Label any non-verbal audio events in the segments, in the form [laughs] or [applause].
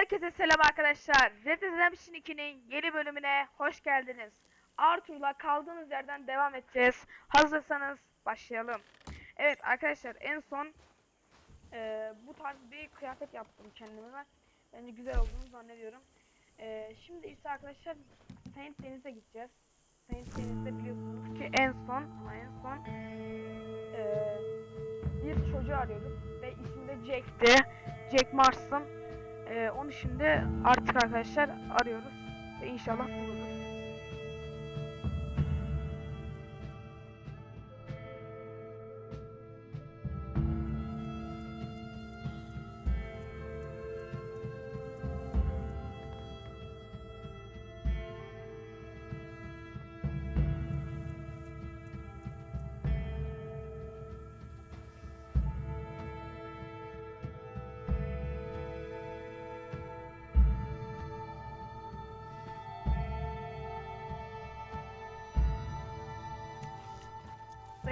Herkese selam arkadaşlar. Red Dead Redemption 2'nin yeni bölümüne hoş geldiniz. Arthur'la kaldığımız yerden devam edeceğiz. Hazırsanız başlayalım. Evet arkadaşlar en son eee, bu tarz bir kıyafet yaptım kendime. Bence güzel olduğunu zannediyorum. Eee, şimdi ise arkadaşlar Saint Deniz'e gideceğiz. Saint Deniz'de biliyorsunuz ki en son ama en son eee, bir çocuğu arıyorduk ve ismi de Jack'ti. Jack Mars'ın ee, onu şimdi artık arkadaşlar arıyoruz ve inşallah buluruz.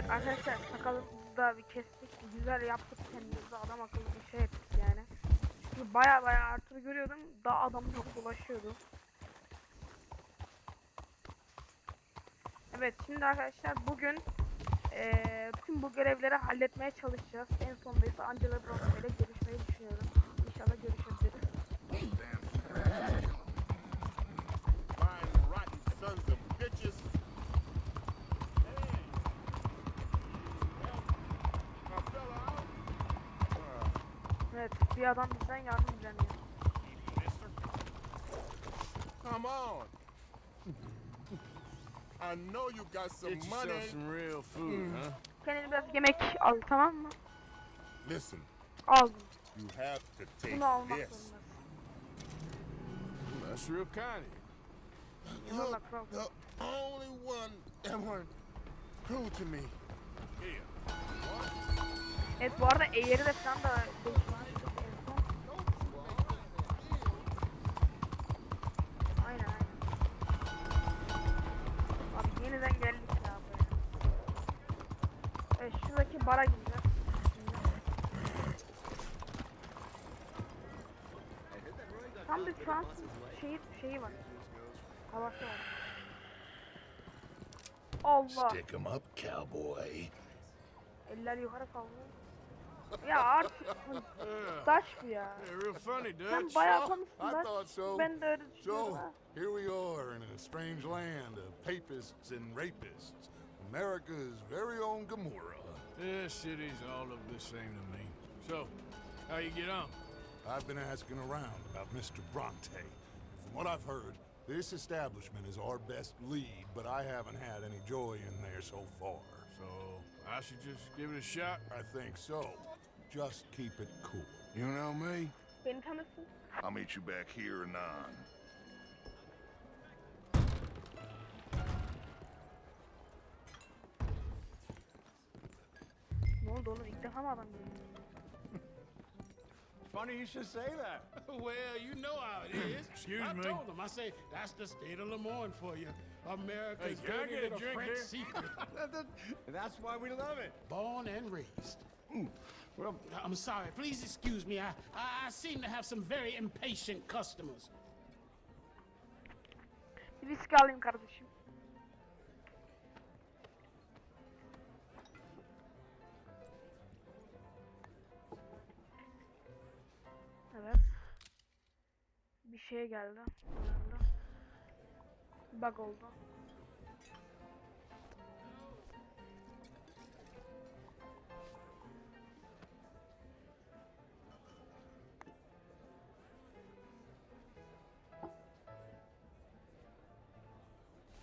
Evet arkadaşlar sakalımızı da bir kestik. Güzel yaptık kendimize adam akıllı bir şey ettik yani. Çünkü baya baya Arthur'u görüyordum. Daha adam çok dolaşıyordu. Evet şimdi arkadaşlar bugün eee tüm bu görevleri halletmeye çalışacağız. En sonunda ise Angela Bronte ile görüşmeyi düşünüyorum. İnşallah görüşebiliriz. Bir adam bizden yardım dileniyor. come on. I know you got some Get money. yourself some real food, huh? Kendine biraz yemek al tamam mı? Listen, Al you have to take bunu almak this. zorundasın. That's real kind of you. Look, kral. the only one that weren't cruel to me. Here. Evet bu arada eğeri de falan da değişmiş. Bara gideceğiz. Tam bir Fransız şehir şeyi var. Havası var. Allah. Stick 'em up, cowboy. Eller yukarı kaldı. Ya artık taş bu ya. Yeah, real funny, Sen Dutch. bayağı So, konuştun I thought so. Ben de öyle düşünüyorum So, ha. here we are in a strange land of papists and rapists. America's very own Gomorrah. This city's all look the same to me. So, how you get on? I've been asking around about Mr. Bronte. From what I've heard, this establishment is our best lead, but I haven't had any joy in there so far. So, I should just give it a shot. I think so. Just keep it cool. You know me? Beni tanırsın. I'll meet you back here anon. Ne oldu oğlum ilk defa mı adam? [laughs] Funny you should say that. [laughs] Well, you know how it is. [laughs] Excuse I me. told them. I say that's the state of Lemoyne for you. America's Hey, I dirty little drink French here? secret. That's why we love it. Born and raised. Well, I'm sorry. Please excuse me. I, I, I seem to have some very impatient customers. Bir viski alayım kardeşim. Evet. Bir şey. Geldi. Bug oldu.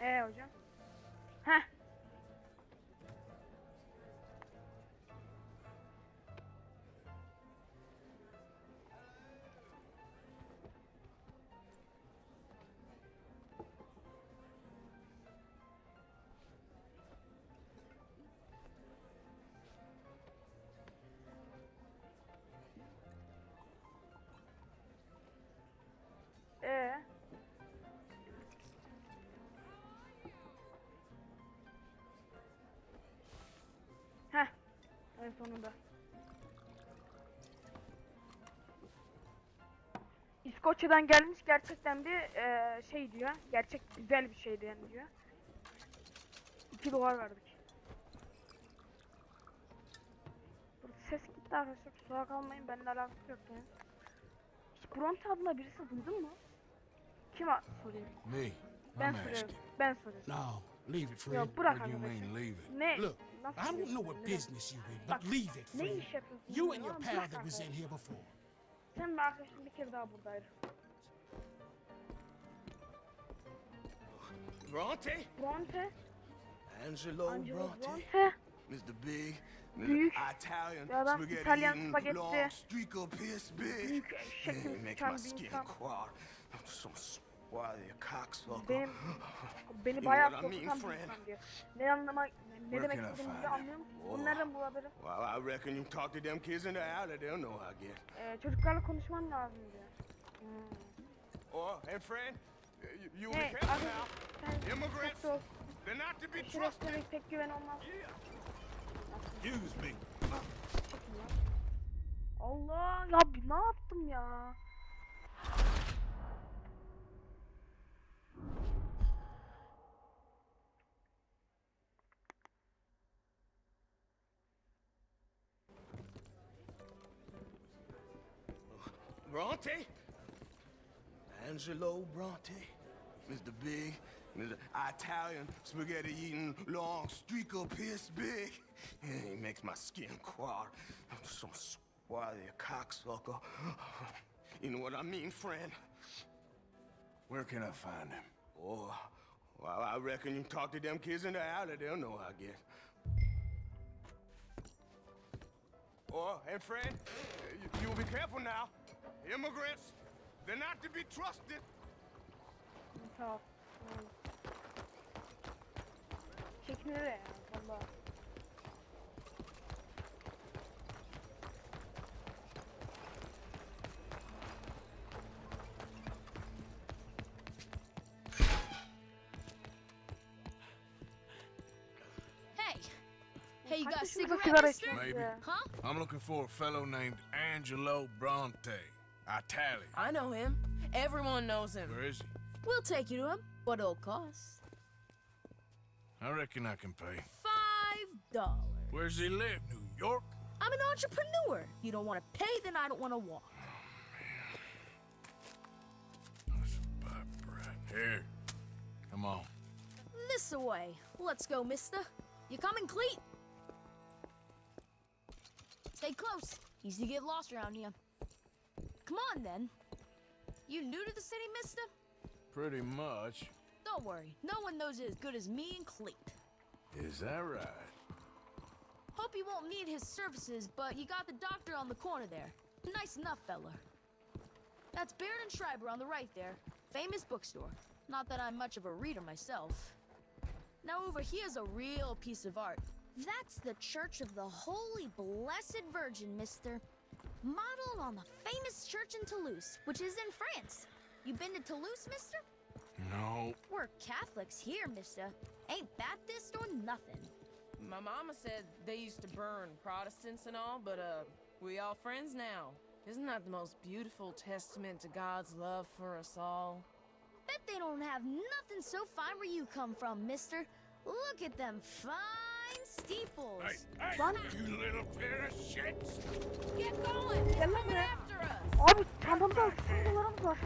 Ee hocam. En sonunda. İskoçya'dan gelmiş gerçekten bir eee, şey diyor. Gerçek güzel bir şeydi yani diyor. 2 dolar verdik. Burada ses gitti arkadaşlar kusura kalmayın benimle alakası yok yani. Hiç Bronte adına birisi duydun mu? Kim sorayım? Me. Ben soruyorum. Ben soruyorum. No, leave it, Fred. Ya bırak What do you arkadaşım. mean, leave it? Ne? Look, Nasıl I don't diyorsun know what neden? business you in, but leave it, Ne Fred. iş yapıyorsun? You and ya? your Bırak pal that was in arkadaşım. here before. Sen ve arkadaşın bir kere daha buradaydı. Bronte? Bronte, Angelo, Angelo Bronte. Bronte. Mr. Big. Büyük Italian bir adam, spaghetti İtalyan eating, spagetti. long streak of piss big. Büyük eşek gibi make my bir skin insan. crawl. I'm so. Benim, [gasps] beni bayağı korkutan bir friend? insan diyor. Ne anlama, ne demek istediğimi anlıyorum. Oh. Bunu nereden bulabilirim? Well, I reckon you talk to them kids in the alley, they'll know I get. Ee, çocuklarla konuşman lazım diyor. Hmm. Oh, and friend, you, you Hey, careful now. Immigrants, they're not to be trusted. Pek güven olmaz. Excuse me. Allah ya ne yaptım ya? Bronte? Angelo Bronte? Mr. Big? Mr. Italian spaghetti eating long streak of piss big? He makes my skin crawl. I'm so squally a cocksucker. You know what I mean, friend? Where can I find him? Oh, well, I reckon you talk to them kids in the alley, they'll know I guess. Oh, and friend, you, you'll be careful now. Immigrants, they're not to be trusted. Tamam. Çekinir ya valla. Hey! Hey, you got a Kaç yaşında cigarette, sigara mister? içiyorsun Maybe. ya? Huh? I'm looking for a fellow named Angelo Bronte. Italian. I know him. Everyone knows him. Where is he? We'll take you to him. What it'll cost? I reckon I can pay. Five dollars. Where's he live? New York? I'm an entrepreneur. If you don't want to pay, then I don't want to walk. Oh, That's about right. Here. Come on. This away. Let's go, mister. You coming, Cleet? Stay close. Easy to get lost around here. Come on, then. You new to the city, mister? Pretty much. Don't worry. No one knows it as good as me and Cleet. Is that right? Hope you won't need his services, but you got the doctor on the corner there. Nice enough, fella. That's Baird and Schreiber on the right there. Famous bookstore. Not that I'm much of a reader myself. Now over here's a real piece of art. That's the Church of the Holy Blessed Virgin, mister. Modeled on the famous church in Toulouse, which is in France. You been to Toulouse, mister? No. We're Catholics here, mister. Ain't Baptist or nothing. My mama said they used to burn Protestants and all, but uh, we all friends now. Isn't that the most beautiful testament to God's love for us all? Bet they don't have nothing so fine where you come from, mister. Look at them fine steeples. Hey, hey, Lan you little pair of shits. Get going! He's Gel lan coming buraya. after us! Abi çantamda 8 dolarımız var.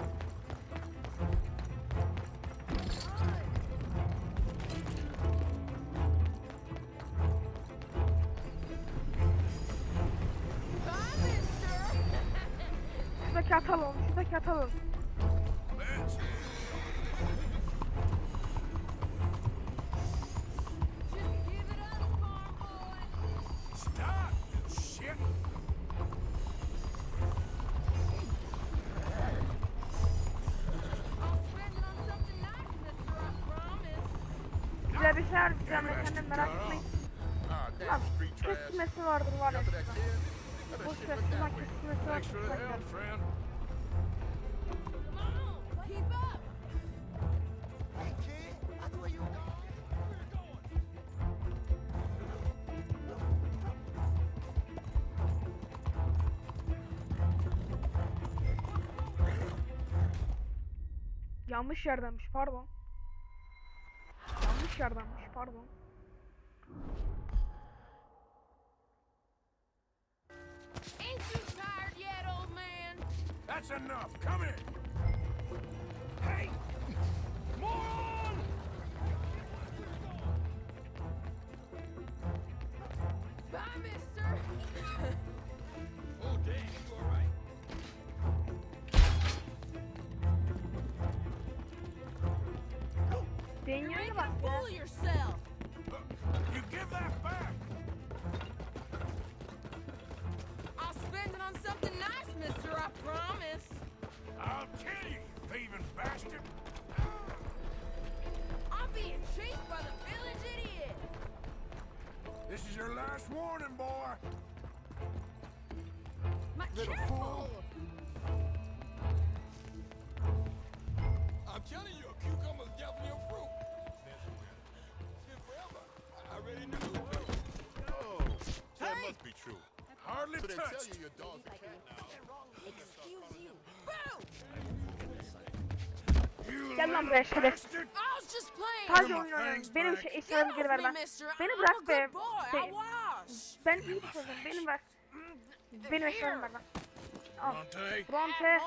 Şuradaki atalım, şuradaki atalım. Bir şeyler diyeceğim efendim merak etmeyin. Lan kesmesi vardır var ya. Boş ver şuradan kesmesi vardır. Yanlış yerdenmiş pardon. Yanlış yerdenmiş pardon. Ain't you tired yet, old man? That's enough. Come in. Hey! Moron! Beyin You're making bak a ya. fool of yourself. You give that back. I'll spend it on something nice, mister, I promise. I'll kill you, you thieving bastard. I'm being chased by the village idiot. This is your last warning, boy. My careful. I'm telling you, you. Boo! You Gel lan little buraya şeref. Sadece my oyun oynuyorum. Benim şey eşyalarımı geri ver mister. Beni bırak be. Be-. Ben iyi bir çocuğum. Benim ver. Benim eşyalarımı ver lan. Al. Bronte.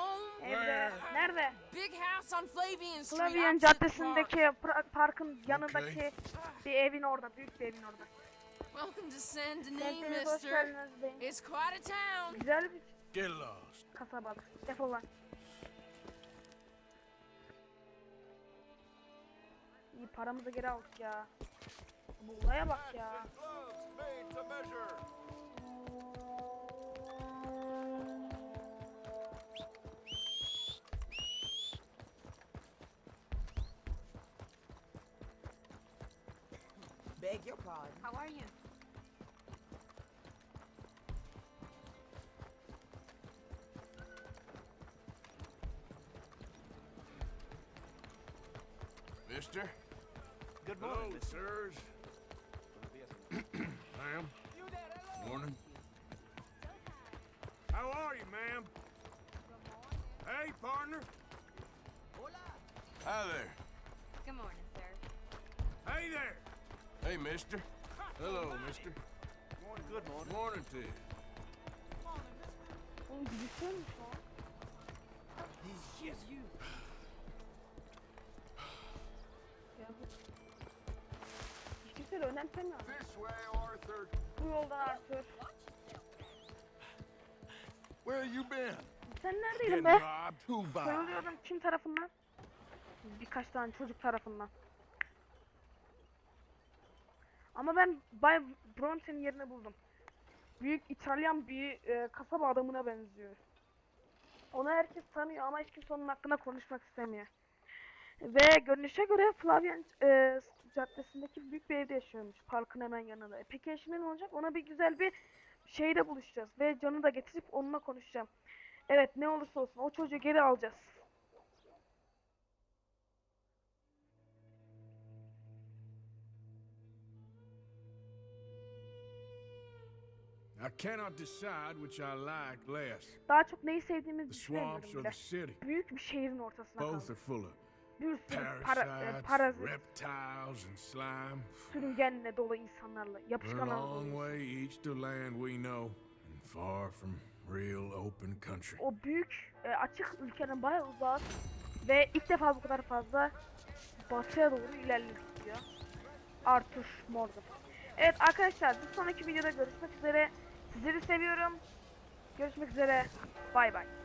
Evde. Nerede? Big house on Flavian. Caddesi'ndeki parkın yanındaki bir evin orada. Büyük bir evin orada. Welcome to Saint Denis, Kendinize hoş mister. geldiniz. It's quite a town. Güzel bir get lost. kasabalık. Defol lan. İyi paramızı geri aldık ya. Bu olaya bak ya. Beg your pardon. How are you? Ma'am? Hey, partner. Hi there. Good morning, sir. Hey there. Hey, mister. Hello, mister. Good morning. Good morning. Morning to you. Oğlum gülüşüyormuş o. Ya bu... Kişisel önemsemiyor. This way, Arthur. Bu yoldan Arthur. Where you been? Sen neredeydin be? Soyuluyordun kim tarafından? Birkaç tane çocuk tarafından. Ama ben Bay Bronte'nin yerini buldum. Büyük İtalyan bir e, kasaba adamına benziyor. Onu herkes tanıyor ama hiç kimse onun hakkında konuşmak istemiyor. Ve görünüşe göre Flavian e, caddesindeki büyük bir evde yaşıyormuş. Parkın hemen yanında. E, Peki eşime ne olacak? Ona bir güzel bir şeyde buluşacağız. Ve canı da getirip onunla konuşacağım. Evet ne olursa olsun o çocuğu geri alacağız. I cannot decide which I like less. Daha çok neyi sevdiğimizi düşünemiyorum or bile. Büyük bir şehrin ortasına kaldık. Bir sürü para, e, parazit, reptiles, and slime. sürüngenle dolu insanlarla, We're a yapışkan long dolu. O büyük e, açık ülkenin bayağı uzak ve ilk defa bu kadar fazla batıya doğru ilerliyoruz diyor. Arthur Morgan. Evet arkadaşlar bir sonraki videoda görüşmek üzere. Sizleri seviyorum. Görüşmek üzere. Bay bay.